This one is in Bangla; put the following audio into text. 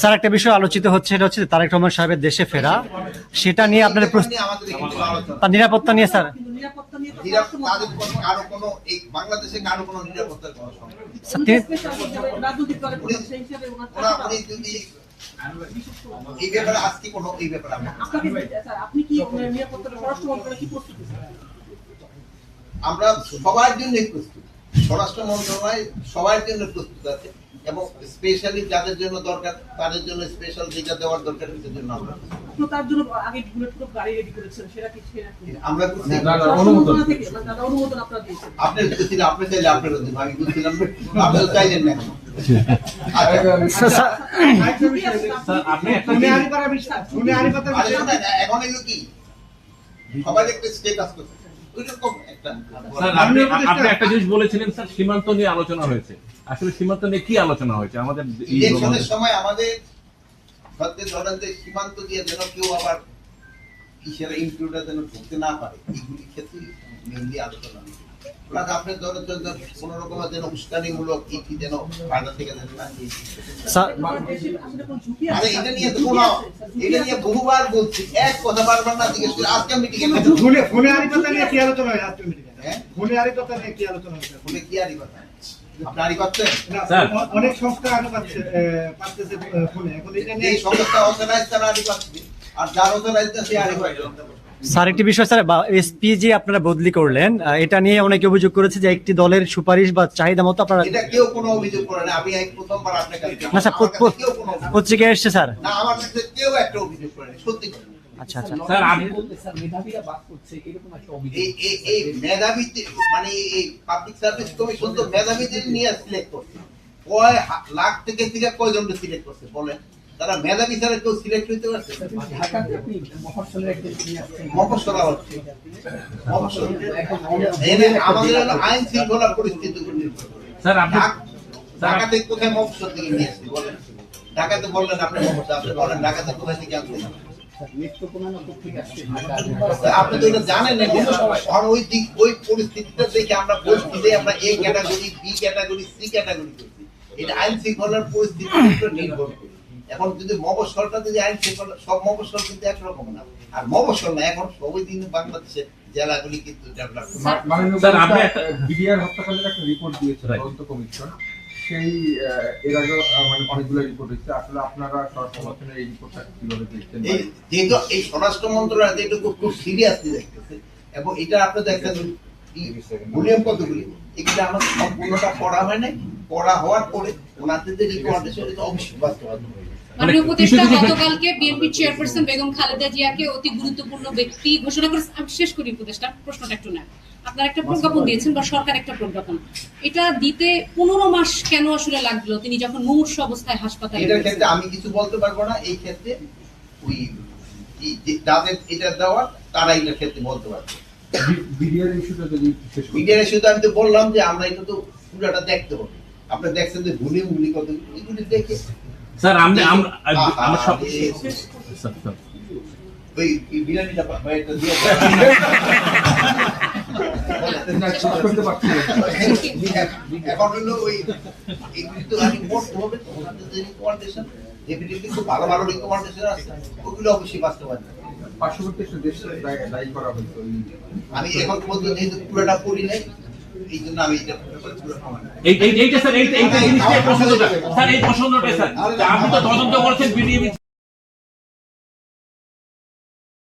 স্যার একটা বিষয় আলোচিত হচ্ছে সেটা হচ্ছে তারেক রহমান সাহেবের দেশে ফেরা। সেটা নিয়ে আপনাদের তার নিরাপত্তা নিয়ে স্যার। কোনো এই ব্যাপারে আজকে এই ব্যাপারে আপনি কি কি প্রস্তুতি? আমরা সবার জন্য প্রস্তুত। স্বরাষ্ট্র মন্ত্রণালয় সবার জন্য প্রস্তুত আছে। এবং স্পেশালি যাদের জন্য দরকার তাদের জন্য স্পেশাল যেটা দেওয়ার দরকার সেটার জন্য আমরা প্রস্তুত। তার জন্য আগে বুলেট প্রুফ গাড়ি রেডি করেছেন সেটা কি আমরা করছি। স্বরাষ্ট্র মন্ত্রণালয় থেকে তারা অনুমোদন আপনারা দিয়েছেন। আপনি যদি আপনি চাইলে আপনার আমি বুঝছিলাম আপনি চাইলেন না। স্যার, স্যার, আপনি একটা উনি জিনিস- আরিপাড়া বিষয় উনি আরিপাতার আরে বিষয় শোনেন, এখন এগুলো কি? সবাই একটা স্টেটাস করছে। একটা। আপনি আপনি একটা জিনিস বলেছিলেন স্যার সীমান্ত নিয়ে আলোচনা হয়েছে। আসলে সীমান্ত নিয়ে কি আলোচনা হয়েছে? আমাদের ইলেকশনের সময় আমাদের হচ্ছে ধরেন যে সীমান্ত দিয়ে যেন কেউ আবার কিসের ইনক্লুডার যেন ঢুকতে না পারে এইগুলি ক্ষেত্রে মেনলি আলোচনা প্লাস আপনি ধরেন কোন রকমের যেন উস্কানিমূলক ইটি যেন বাধা থেকে যেন না দিয়ে স্যার আমার দেশে আসলে কোনো ঝুঁকি আছে আরে এটা নিয়ে তো কোনো এটা নিয়ে বহুবার বলছি এক কথা বারবার না জিজ্ঞেস করে আজকে মিটিং এ ফোনে ফোনে আরিপাতা নিয়ে কি আলোচনা হয়? আজকে মিটিংয়ে হ্যাঁ? ফোনে আরিপাতা নিয়ে কি আলোচনা হচ্ছে ফোনে কি আরি কথা আপনি আরি পাচ্ছেন? না, স্যার। অনেক সংস্থা আগে পাচ্ছে পাচ্ছে ফোনে। এখন এটা নিয়ে সংস্থা অর্গানাইজ তারা আরি পাচ্ছে। আর যার অর্গানাইজ সে আরি পাচ্ছে স্যার একটি বিষয় স্যার এসপি যে আপনারা বদলি করলেন। এটা নিয়ে অনেকে অভিযোগ করেছে যে একটি দলের সুপারিশ বা চাহিদা মতো আপনারা এটা কেউ কোনো অভিযোগ করে না। আমি এই প্রথমবার আপনার কাছে না স্যার পত্রিকায় এসছে স্যার। না আমার কাছে কেউ একটা অভিযোগ করে সত্যি করে। আচ্ছা আচ্ছা। স্যার আপনি এই এই এই মেধাবীতে মানে এই পাবলিক সার্ভিস কমিশন তো মেধাবীদের নিয়ে সিলেক্ট করছে। কয় লাখ থেকে থেকে কয়জন সিলেক্ট করছে বলেন। তারা মেধাবী ছাড়া কেউ সিলেক্ট হইতে পারছে? মফস্বল হচ্ছে আমাদের হলো আইন শৃঙ্খলা পরিস্থিতি স্যার আপনি ঢাকাতে কোথায় মফস্বল থেকে নিয়ে আসছে বলেন। ঢাকাতে বললেন আপনি মফস্বল আপনি বলেন ঢাকাতে কোথায় থেকে আনছেন আপনি তো জানেন না ওই দিক ওই পরিস্থিতিটা দেখে আমরা বলছি আমরা এই category B category C category করছি। এটা আইন শৃঙ্খলার পরিস্থিতির উপর নির্ভর করে। এখন যদি মবসলটা যদি আইন শৃঙ্খলা সব মবসল কিন্তু একরকম না। আর মবসল না এখন সবই দিন বাংলাদেশে জেলাগুলি কিন্তু ডেভেলপ মাননীয় স্যার, আপনি একটা- বিডিআর হত্যাকাণ্ডের একটা রিপোর্ট দিয়েছে তদন্ত কমিশন। সেই এর আগে মানে অনেকগুলো রিপোর্ট হচ্ছে আসলে আপনারা সরকার এই রিপোর্টটা কীভাবে দেখছেন এই যেহেতু এই স্বরাষ্ট্র মন্ত্রণালয় এটা খুব খুব সিরিয়াসলি দেখতেছে এবং এটা আপনি দেখেন ভলিউম কতগুলি? এগুলো আমাদের সম্পূর্ণটা পড়া হয় নাই। পড়া হওয়ার পরে ওনাদের যে রিকমেন্ডেশন এটা অবশ্যই বাস্তবায়ন হবে। মাননীয় উপদেষ্টা গতকালকে বিএনপি চেয়ারপারসন বেগম খালেদা জিয়াকে অতি গুরুত্বপূর্ণ ব্যক্তি ঘোষণা করে আমি শেষ করি উপদেষ্টা প্রশ্নটা একটু না আপনার একটা প্রজ্ঞাপন দিয়েছেন বা সরকার একটা প্রজ্ঞাপন। এটা দিতে পনেরো মাস কেন আসলে লাগল? তিনি যখন মুমূর্ষ অবস্থায় হাসপাতালে এটার ক্ষেত্রে আমি কিছু বলতে পারব না। এই ক্ষেত্রে ওই যাদের এটা দেওয়া তারা এটার ক্ষেত্রে বলতে পারবে। বিডিআর ইস্যুটা যদি শেষ করি আমি তো বললাম যে আমরা এটা তো পুরোটা দেখতে হবে। আপনি দেখছেন যে ভলিউম গুলি কত এগুলি দেখে স্যার আমরা সব। ওই বিরিয়ানিটা দিয়ে। এখন হলো ওই এগুলি তো আমি হবে খুব ভালো ভালো আছে, ওগুলো অবশ্যই বাস্তবায়ন পার্শ্ববর্তী দেশে দায়ী করা হয়েছে আমি এখন পর্যন্ত যেহেতু পুরোটা করি নাই এই জন্য আমি এটা এইটা স্যার এইটা এইটা জিনিসটা পছন্দটা স্যার এই পছন্দটা স্যার। আপনি তো তদন্ত করছেন বিডিএ